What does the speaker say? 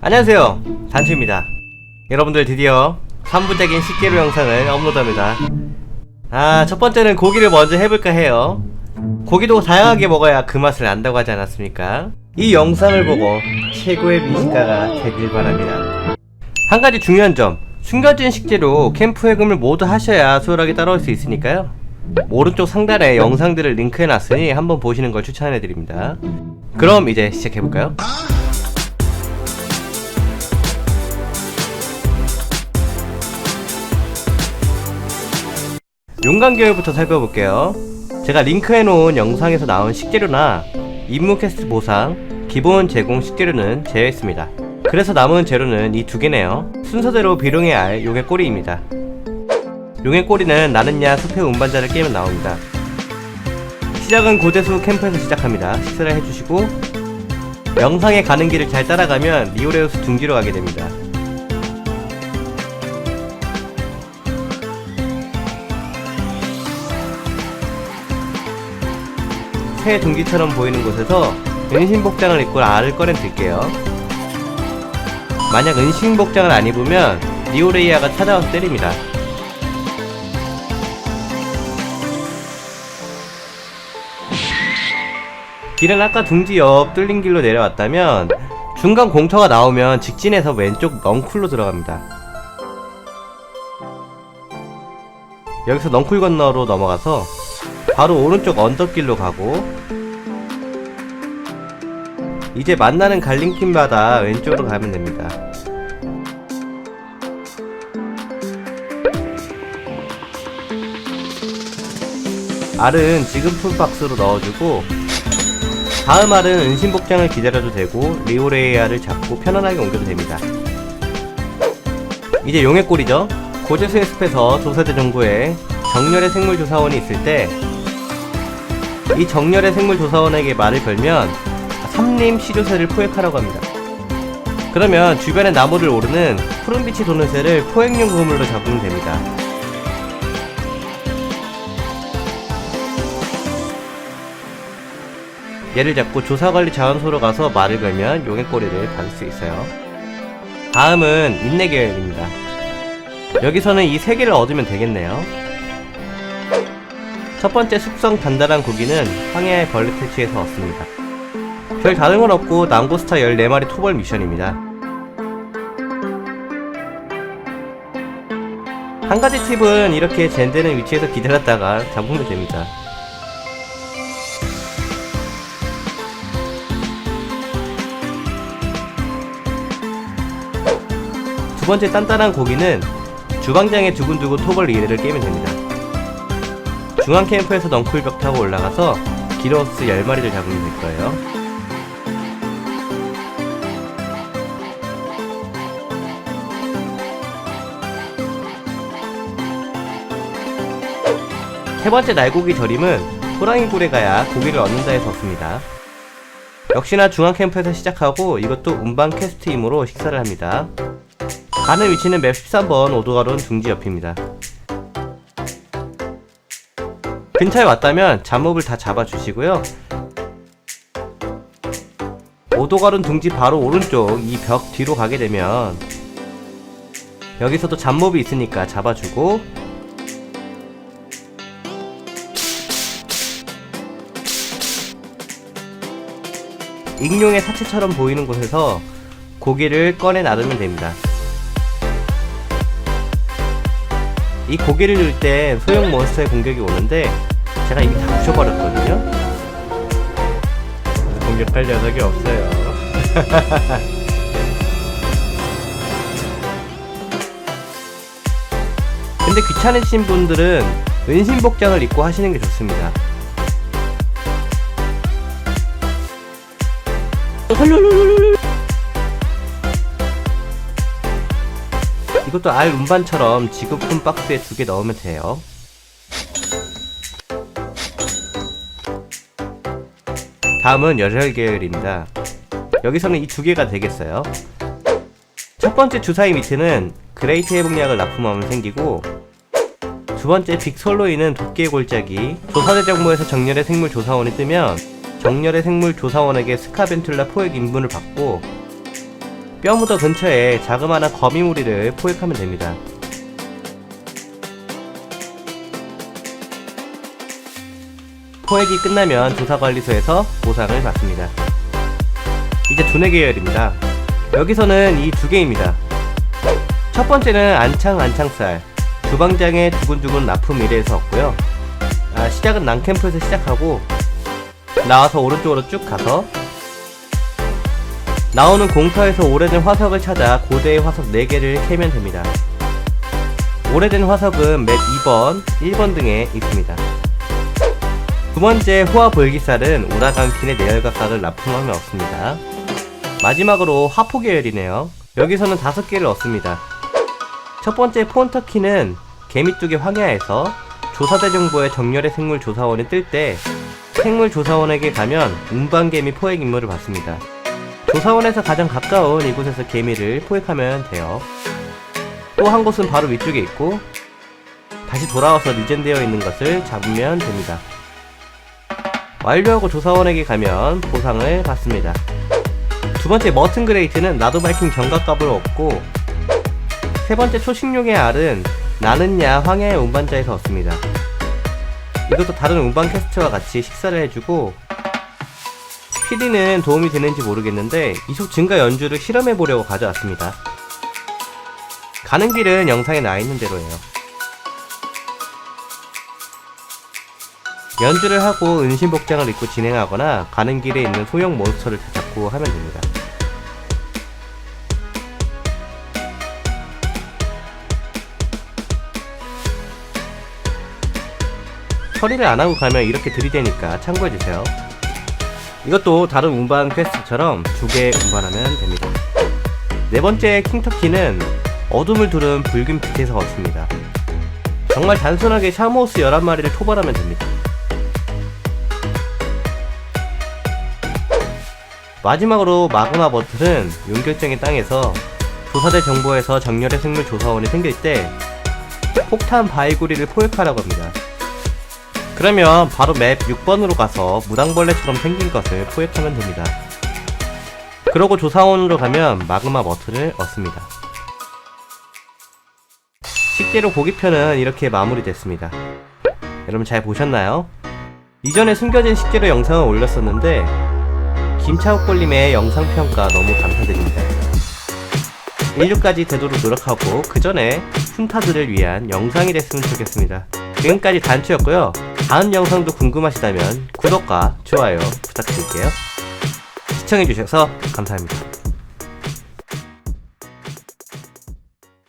안녕하세요. 단추입니다. 여러분들 드디어 3부작인 식재료 영상을 업로드합니다. 아 첫번째는 고기를 먼저 해볼까 해요. 고기도 다양하게 먹어야 그 맛을 안다고 하지 않았습니까? 이 영상을 보고 최고의 미식가가 되길 바랍니다. 한 가지 중요한 점. 숨겨진 식재료 캠프 해금을 모두 하셔야 수월하게 따라올 수 있으니까요. 오른쪽 상단에 영상들을 링크해놨으니 한번 보시는 걸 추천해드립니다. 그럼 이제 시작해볼까요? 용광계열부터 살펴볼게요. 제가 링크해놓은 영상에서 나온 식재료나 임무 퀘스트 보상, 기본 제공 식재료는 제외했습니다. 그래서 남은 재료는 이 두 개네요. 순서대로 비룡의 알, 용의 꼬리입니다. 용의 꼬리는 나는야 숲의 운반자를 깨면 나옵니다. 시작은 고대수 캠프에서 시작합니다. 식사를 해주시고 영상에 가는 길을 잘 따라가면 리오레우스 둥지로 가게 됩니다. 새 둥지처럼 보이는 곳에서 은신복장을 입고 알을 꺼내 들게요. 만약 은신복장을 안 입으면 리오레이아가 찾아와서 때립니다. 길은 아까 둥지 옆 뚫린 길로 내려왔다면 중간 공터가 나오면 직진해서 왼쪽 넝쿨로 들어갑니다. 여기서 넝쿨 건너로 넘어가서 바로 오른쪽 언덕길로 가고 이제 만나는 갈림길마다 왼쪽으로 가면 됩니다. 알은 지금 풀박스로 넣어주고 다음 알은 은신 복장을 기다려도 되고 리오레이아를 잡고 편안하게 옮겨도 됩니다. 이제 용의 꼴이죠. 고제수의 숲에서 조사대 정부에 정렬의 생물조사원이 있을 때 이 정렬의 생물조사원에게 말을 걸면 삼림 시조새를 포획하라고 합니다. 그러면 주변의 나무를 오르는 푸른빛이 도는 새를 포획용 그물로 잡으면 됩니다. 얘를 잡고 조사관리 자원소로 가서 말을 걸면 용의 꼬리를 받을 수 있어요. 다음은 인내 계열입니다. 여기서는 이 세 개를 얻으면 되겠네요. 첫 번째 숙성 단단한 고기는 황야의 벌레 퇴치에서 얻습니다. 별 다른 건 없고 낭고스타 14마리 토벌 미션입니다. 한 가지 팁은 이렇게 젠되는 위치에서 기다렸다가 잡으면 됩니다. 두 번째 단단한 고기는 주방장의 두근두근 토벌 리레를 깨면 됩니다. 중앙 캠프에서 넝쿨벽 타고 올라가서 기로스 10마리를 잡으면 될 거예요. 세 번째 날고기 절임은 호랑이 굴에 가야 고기를 얻는다 해서 없습니다. 역시나 중앙 캠프에서 시작하고 이것도 운반 퀘스트이므로 식사를 합니다. 가는 위치는 맵 13번 오도가론 둥지 옆입니다. 근처에 왔다면 잡몹을 다 잡아주시고요. 오도가론 둥지 바로 오른쪽 이 벽 뒤로 가게 되면 여기서도 잡몹이 있으니까 잡아주고 익룡의 사체처럼 보이는 곳에서 고기를 꺼내 놔두면 됩니다. 이 고기를 넣을 때 소형 몬스터의 공격이 오는데 제가 이미 다 부셔버렸거든요. 공격할 녀석이 없어요. 근데 귀찮으신 분들은 은신 복장을 입고 하시는 게 좋습니다. 이것도 알 운반처럼 지급품 박스에 두 개 넣으면 돼요. 다음은 열혈 계열입니다. 여기서는 이 두 개가 되겠어요. 첫 번째 주사위 밑에는 그레이트 회복약을 납품하면 생기고 두 번째 빅솔로이는 도끼의 골짜기 조사대 정보에서 정렬의 생물 조사원이 뜨면 정렬의 생물 조사원에게 스카벤툴라 포획 인분을 받고 뼈무더 근처에 자그마한 거미무리를 포획하면 됩니다. 포획이 끝나면 조사관리소에서 보상을 받습니다. 이제 두뇌 계열입니다. 여기서는 이 두 개입니다. 첫 번째는 안창 안창살 주방장의 두근두근 납품 미래에서 얻고요. 아, 시작은 난캠프에서 시작하고 나와서 오른쪽으로 쭉 가서 나오는 공터에서 오래된 화석을 찾아 고대의 화석 4개를 캐면 됩니다. 오래된 화석은 맵 2번, 1번 등에 있습니다. 두 번째 호화 볼기살은 우라강킨의 내열각각을 납품하면 얻습니다. 마지막으로 화포 계열이네요. 여기서는 다섯 개를 얻습니다. 첫 번째 폰터키는 개미뚝의 황야에서 조사대 정보의 정렬의 생물 조사원이 뜰때 생물 조사원에게 가면 운반개미 포획 임무를 받습니다. 조사원에서 가장 가까운 이곳에서 개미를 포획하면 돼요. 또 한 곳은 바로 위쪽에 있고 다시 돌아와서 리젠되어 있는 것을 잡으면 됩니다. 완료하고 조사원에게 가면 보상을 받습니다. 두 번째 머튼 그레이트는 나도 밝힌 경각값을 얻고 세 번째 초식용의 알은 나는 야 황야의 운반자에서 얻습니다. 이것도 다른 운반 캐스트와 같이 식사를 해주고 PD는 도움이 되는지 모르겠는데 이속 증가 연주를 실험해 보려고 가져왔습니다. 가는 길은 영상에 나와 있는 대로예요. 연주를 하고 은신 복장을 입고 진행하거나 가는 길에 있는 소형 몬스터를 잡고 하면 됩니다. 처리를 안 하고 가면 이렇게 들이대니까 참고해주세요. 이것도 다른 운반 퀘스트처럼 두 개 운반하면 됩니다. 네 번째 킹터키는 어둠을 두른 붉은 빛에서 얻습니다. 정말 단순하게 샤모스 11마리를 토벌하면 됩니다. 마지막으로 마그마 버틀은 용결정의 땅에서 조사대 정보에서 정렬의 생물 조사원이 생길 때 폭탄 바이구리를 포획하라고 합니다. 그러면 바로 맵 6번으로 가서 무당벌레처럼 생긴 것을 포획하면 됩니다. 그러고 조사원으로 가면 마그마 머틀을 얻습니다. 식재료 고기편은 이렇게 마무리됐습니다. 여러분 잘 보셨나요? 이전에 숨겨진 식재료 영상을 올렸었는데 김차옥골님의 영상평가 너무 감사드립니다. 1류까지 되도록 노력하고 그 전에 훈타들을 위한 영상이 됐으면 좋겠습니다. 지금까지 단추였고요. 다음 영상도 궁금하시다면 구독과 좋아요 부탁드릴게요. 시청해주셔서 감사합니다.